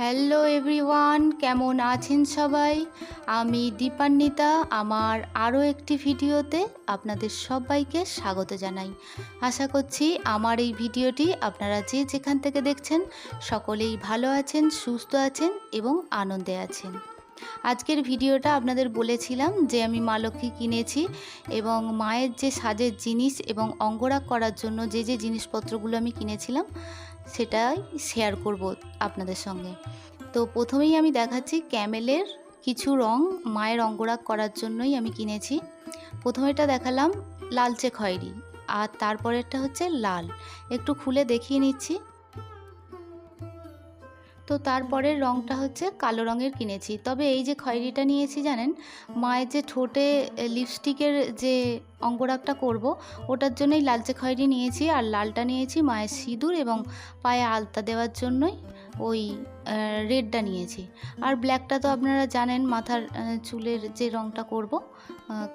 Hello everyone কেমন আছেন সবাই? আমি দীপান্বিতা, আমার আরও একটি ভিডিওতে আপনাদের সবাইকে স্বাগত জানাই। আশা করছি আমার এই ভিডিওটি আপনারা যে যেখান থেকে দেখছেন, সকলেই ভালো আছেন, সুস্থ আছেন এবং আনন্দে আছেন। আজকের ভিডিওটা আপনাদের বলেছিলাম যে আমি মা লক্ষ্মী কিনেছি এবং মায়ের যে সাজের জিনিস এবং অঙ্গরাগ করার জন্য যে যে জিনিসপত্রগুলো আমি কিনেছিলাম সেটাই শেয়ার করব আপনাদের সঙ্গে। তো প্রথমেই আমি দেখাচ্ছি ক্যামেলের কিছু রং, মায়ের অঙ্গরাগ করার জন্যই আমি কিনেছি। প্রথমেটা দেখালাম লালচে খয়েরি আর তারপরেরটা হচ্ছে লাল। একটু খুলে দেখিয়ে নিচ্ছি। তো তারপরের রংটা হচ্ছে কালো রঙের কিনেছি। তবে এই যে খয়েরিটা নিয়েছি জানেন, মায়ের যে ঠোঁটে লিপস্টিকের যে অঙ্গরাগটা করব, ওটার জন্যই লালচে খয়েরি নিয়েছি আর লালটা নিয়েছি মায়ের সিঁদুর এবং পায়ে আলতা দেওয়ার জন্যই ওই রেডটা নিয়েছি। আর ব্ল্যাকটা তো আপনারা জানেন মাথার চুলের যে রংটা করব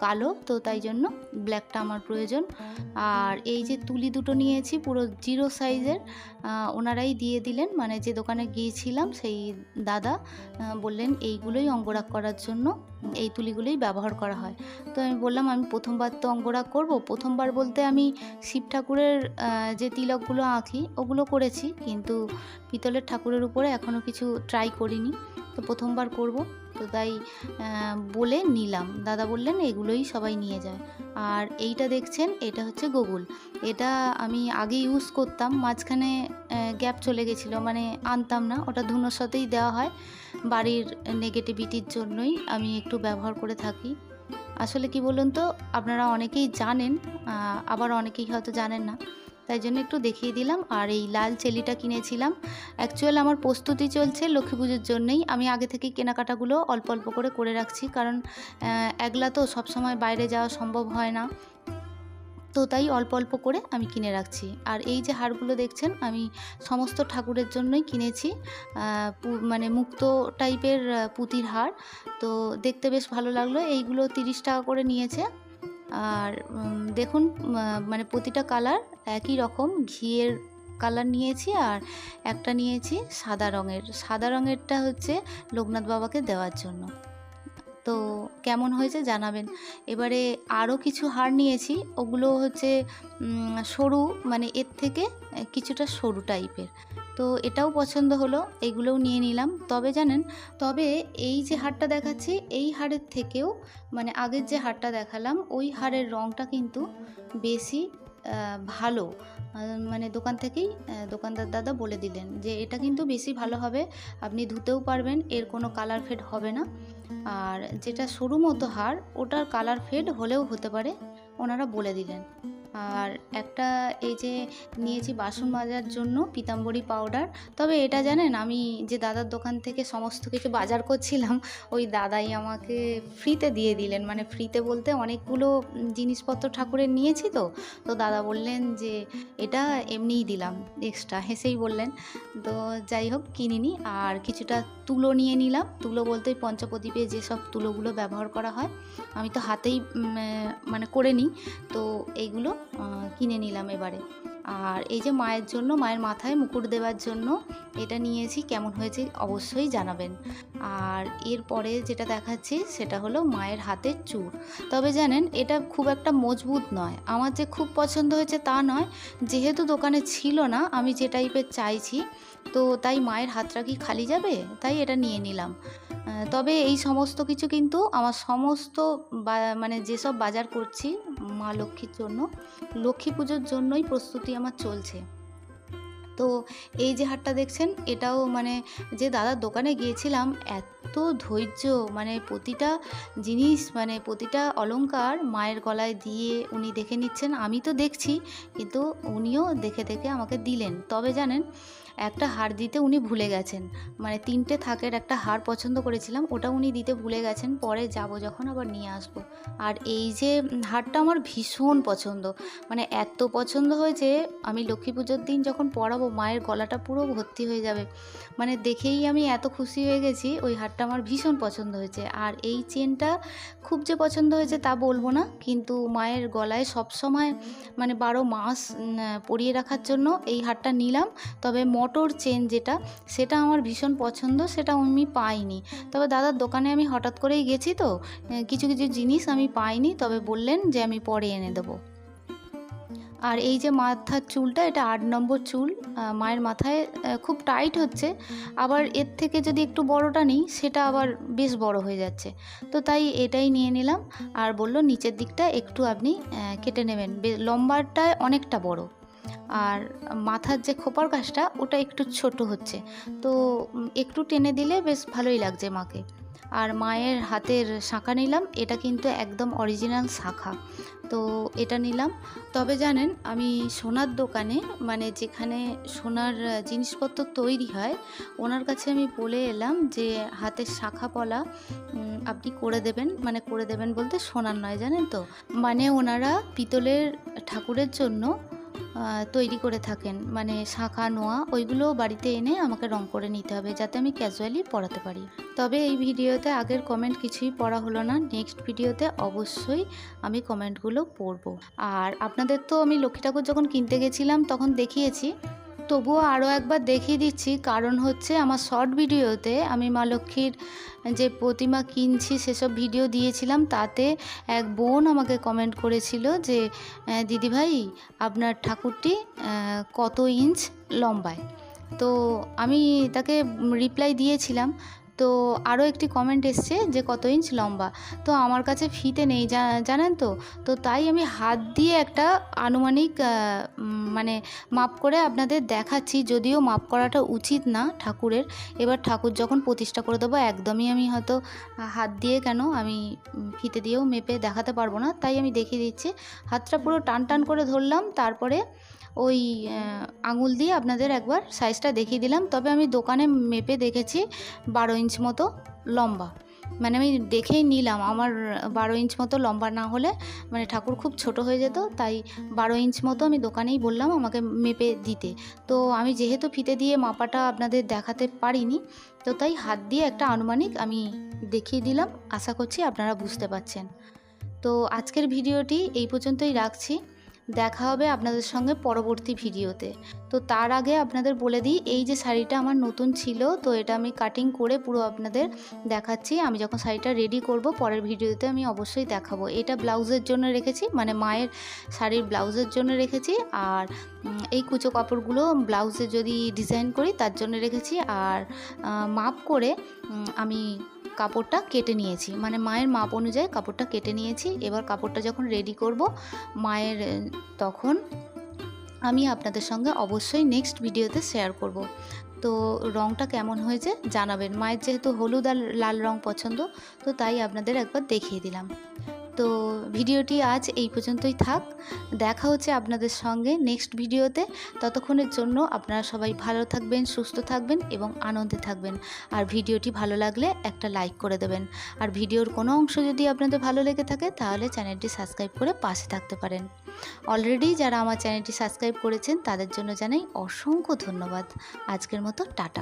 কালো, তো তাই জন্য ব্ল্যাকটা আমার প্রয়োজন। আর এই যে তুলি দুটো নিয়েছি, পুরো জিরো সাইজের ওনারাই দিয়ে দিলেন। মানে যে দোকানে গিয়েছিলাম, সেই দাদা বললেন এইগুলোই অঙ্গরাগ করার জন্য, এই তুলিগুলোই ব্যবহার করা হয়। তো আমি বললাম, আমি প্রথমবার তো অঙ্গরাগ করব। প্রথমবার বলতে আমি শিব ঠাকুরের যে তিলকগুলো আঁকি, ওগুলো করেছি। কিন্তু পিতলের ঠাকুরের উপরে এখনও কিছু ট্রাই করিনি। তো প্রথমবার করব। তো তাই বলে নিলাম। দাদা বললেন, এগুলোই সবাই নিয়ে যায়। আর এইটা দেখছেন, এটা হচ্ছে গুগল এটা আমি আগে ইউজ করতাম, মাঝখানে গ্যাপ চলে গেছিল মানে আনতাম না। ওটা ধুনোর সাথেই দেওয়া হয়। বাড়ির নেগেটিভিটির জন্যই আমি একটু ব্যবহার করে থাকি। আসলে কি বলুন তো, আপনারা অনেকেই জানেন আবার অনেকেই হয়তো জানেন না। তাই জন্য একটু দেখিয়ে দিলাম। আর এই লাল চেলিটা কিনেছিলাম। অ্যাকচুয়াল আমার প্রস্তুতি চলছে লক্ষ্মী পুজোর জন্যই। আমি আগে থেকেই কেনাকাটাগুলো অল্প অল্প করে করে রাখছি। কারণ একলা তো সবসময় বাইরে যাওয়া সম্ভব হয় না। তো তাই অল্প অল্প করে আমি কিনে রাখছি। আর এই যে হারগুলো দেখছেন, আমি সমস্ত ঠাকুরের জন্যই কিনেছি। মানে মুক্ত টাইপের পুঁতির হার। তো দেখতে বেশ ভালো লাগল। এইগুলো তিরিশ টাকা করে নিয়েছে। আর দেখুন মানে প্রতিটা কালার একই রকম। ঘিয়ের কালার নিয়েছি আর একটা নিয়েছি সাদা রঙের। সাদা রঙেরটা হচ্ছে লোকনাথ বাবাকে দেওয়ার জন্য। তো কেমন হয়েছে জানাবেন। এবারে আরও কিছু হার নিয়েছি। ওগুলো হচ্ছে সরু মানে এর থেকে কিছুটা সরু টাইপের তো এটাও পছন্দ হলো, এগুলোও নিয়ে নিলাম। তবে জানেন, তবে এই যে হারটা দেখাচ্ছি, এই হারের থেকেও মানে আগের যে হারটা দেখালাম, ওই হারের রঙটা কিন্তু বেশি ভালো। মানে দোকান থেকেই দোকানদার দাদা বলে দিলেন যে এটা কিন্তু বেশি ভালো হবে, আপনি ধুতেও পারবেন, এর কোনো কালার ফেড হবে না। আর যেটা সরু মতো হার, ওটার কালার ফেড হলেও হতে পারে, ওনারা বলে দিলেন। আর একটা এই যে নিয়েছি বাসন মাজার জন্য পিতাম্বরী পাউডার। তবে এটা জানেন, আমি যে দাদার দোকান থেকে সমস্ত কিছু বাজার করছিলাম, ওই দাদাই আমাকে ফ্রিতে দিয়ে দিলেন। মানে ফ্রিতে বলতে অনেকগুলো জিনিসপত্র ঠাকুরের নিয়েছি তো। তো দাদা বললেন যে, এটা এমনিই দিলাম এক্সট্রা হেসেই বললেন। তো যাই হোক কিনিনি আর কিছুটা তুলো নিয়ে নিলাম। তুলো বলতে পঞ্চপ্রদীপে যেসব তুলোগুলো ব্যবহার করা হয়, আমি তো হাতেই মানে করে নিই তো এইগুলো কিনে নিলাম এবারে। আর এই যে মায়ের জন্য, মায়ের মাথায় মুকুট দেওয়ার জন্য এটা নিয়েছি, কেমন হয়েছে অবশ্যই জানাবেন। আর এরপরে যেটা দেখাচ্ছি, সেটা হলো মায়ের হাতের চূড় তবে জানেন, এটা খুব একটা মজবুত নয়। আমার যে খুব পছন্দ হয়েছে তা নয়, যেহেতু দোকানে ছিল না, আমি যে টাইপের চাইছি তো তাই মায়ের হাতটা কি খালি যাবে? তাই এটা নিয়ে নিলাম। তবে এই সমস্ত কিছু কিন্তু আমার সমস্ত মানে যেসব বাজার করছি মা লক্ষ্মীর জন্য, লক্ষ্মী পুজোর জন্যই প্রস্তুতি আমার চলছে। তো এই যে হাটটা দেখছেন, এটাও মানে যে দাদার দোকানে গিয়েছিলাম, এত ধৈর্য মানে প্রতিটা জিনিস মানে প্রতিটা অলংকার মায়ের গলায় দিয়ে উনি দেখে নিচ্ছেন। আমি তো দেখছি, কিন্তু উনিও দেখে দেখে আমাকে দিলেন। তবে জানেন একটা হার দিতে উনি ভুলে গেছেন। মানে তিনটে থাকের একটা হার পছন্দ করেছিলাম, ওটা উনি দিতে ভুলে গেছেন, পরে যাব যখন আবার নিয়ে আসব। আর এই যে হারটা আমার ভীষণ পছন্দ। মানে এত পছন্দ হয়েছে আমি লক্ষ্মী পুজোর দিন যখন পরাবো, মায়ের গলাটা পুরো ভর্তি হয়ে যাবে। মানে দেখেই আমি এত খুশি হয়ে গেছি, ওই হারটা আমার ভীষণ পছন্দ হয়েছে। আর এই চেনটা খুব যে পছন্দ হয়েছে তা বলব না, কিন্তু মায়ের গলায় সব সময় মানে বারো মাস পরিয়ে রাখার জন্য এই হারটা নিলাম। তবে মন মোটর চেন যেটা, সেটা আমার ভীষণ পছন্দ, সেটা আমি পাইনি। তবে দাদার দোকানে আমি হঠাৎ করেই গেছি তো কিছু কিছু জিনিস আমি পাইনি, তবে বললেন যে আমি পরে এনে দেবো। আর এই যে মাথার চুলটা, এটা আট নম্বর চুল মায়ের মাথায় খুব টাইট হচ্ছে, আবার এর থেকে যদি একটু বড়টা নিই, সেটা আবার বেশ বড় হয়ে যাচ্ছে। তো তাই এটাই নিয়ে নিলাম, আর বলল নিচের দিকটা একটু আপনি কেটে নেবেন লম্বাটায় অনেকটা বড়। আর মাথার যে খোপার কাজটা ওটা একটু ছোট হচ্ছে। তো একটু টেনে দিলে বেশ ভালোই লাগছে মাকে। আর মায়ের হাতের শাঁখা নিলাম, এটা কিন্তু একদম অরিজিনাল শাঁখা। তো, এটা নিলাম। তবে জানেন, আমি সোনার দোকানে মানে যেখানে সোনার জিনিসপত্র তৈরি হয়, ওনার কাছে আমি বলে এলাম যে, হাতের শাখা পলা আপনি করে দেবেন মানে করে দেবেন বলতে সোনার নয়, জানেন তো? মানে ওনারা পিতলের ঠাকুরের জন্য তৈরি করে থাকেন। মানে শাঁখা, নোয়া, ওইগুলো বাড়িতে এনে আমাকে রং করে নিতে হবে যাতে আমি ক্যাজুয়ালি পড়াতে পারি। তবে এই ভিডিওতে আগের কমেন্ট কিছুই পড়া হলো না। নেক্সট ভিডিওতে অবশ্যই আমি কমেন্টগুলো পড়ব। আর আপনাদের তো আমি লক্ষ্মী ঠাকুর যখন কিনতে গেছিলাম, তখন দেখিয়েছি তবুও আরও একবার দেখিয়ে দিচ্ছি, কারণ হচ্ছে আমার শর্ট ভিডিওতে আমি মা লক্ষ্মীর যে প্রতিমা কিনছি, সেসব ভিডিও দিয়েছিলাম, তাতে এক বোন আমাকে কমেন্ট করেছিল যে দিদিভাই, আপনার ঠাকুরটি কত ইঞ্চ লম্বায়? তো আমি তাকে রিপ্লাই দিয়েছিলাম তো আরও একটি কমেন্ট এসছে যে কত ইঞ্চ লম্বা? তো আমার কাছে ফিতে নেই জানেন তো? তো তাই আমি হাত দিয়ে একটা আনুমানিক মানে মাপ করে আপনাদের দেখাচ্ছি, যদিও মাপ করাটা উচিত না ঠাকুরের। এবার ঠাকুর যখন প্রতিষ্ঠা করে দেবো, একদমই আমি হয়তো হাত দিয়ে কেন আমি ফিতে দিয়েও মেপে দেখাতে পারব না। তাই আমি দেখিয়ে দিচ্ছি। হাতটা পুরো টান টান করে ধরলাম, তারপরে ওই আঙুল দিয়ে আপনাদের একবার সাইজটা দেখিয়ে দিলাম। তবে আমি দোকানে মেপে দেখেছি বারো ইঞ্চ মতো লম্বা। মানে আমি দেখেই নিলাম, আমার বারো ইঞ্চ মতো লম্বা না হলে মানে ঠাকুর খুব ছোট হয়ে যেত, তাই বারো ইঞ্চ মতো আমি দোকানেই বললাম আমাকে মেপে দিতে। তো আমি যেহেতু ফিতে দিয়ে মাপাটা আপনাদের দেখাতে পারিনি, তো তাই হাত দিয়ে একটা আনুমানিক আমি দেখিয়ে দিলাম। আশা করছি আপনারা বুঝতে পারছেন। তো আজকের ভিডিওটি এই পর্যন্তই রাখছি। দেখা হবে আপনাদের সঙ্গে পরবর্তী ভিডিওতে। তো তার আগে আপনাদের বলে দিই, এই যে শাড়িটা আমার নতুন ছিল, তো এটা আমি কাটিং করে পুরো আপনাদের দেখাচ্ছি। আমি যখন শাড়িটা রেডি করব, পরের ভিডিওতে আমি অবশ্যই দেখাবো। এটা ব্লাউজের জন্য রেখেছি মানে মায়ের শাড়ির ব্লাউজের জন্য রেখেছি। আর এই কুচো কাপড়গুলো ব্লাউজে যদি ডিজাইন করি, তার জন্য রেখেছি। আর মাপ করে আমি কাপড়টা কেটে নিয়েছি। মানে মায়ের মাপ অনুযায়ী কাপড়টা কেটে নিয়েছি। এবার কাপড়টা যখন রেডি করব, মায়ের তখন আমি আপনাদের সঙ্গে অবশ্যই নেক্সট ভিডিওতে শেয়ার করব। তো রংটা কেমন হয়েছে জানাবেন। মায়ের যেহেতু হলুদ আর লাল রং পছন্দ, তো তাই আপনাদের একবার দেখিয়ে দিলাম। তো ভিডিওটি আজ এই পর্যন্তই থাক। দেখা হচ্ছে আপনাদের সঙ্গে নেক্সট ভিডিওতে। ততক্ষণের জন্য আপনারা সবাই ভালো থাকবেন, সুস্থ থাকবেন এবং আনন্দে থাকবেন। আর ভিডিওটি ভালো লাগলে একটা লাইক করে দেবেন। আর ভিডিওর কোনো অংশ যদি আপনাদের ভালো লেগে থাকে তাহলে চ্যানেলটি সাবস্ক্রাইব করে পাশে থাকতে পারেন। অলরেডি যারা আমার চ্যানেলটি সাবস্ক্রাইব করেছেন তাদের জন্য জানাই অসংখ্য ধন্যবাদ। আজকের মতো টাটা।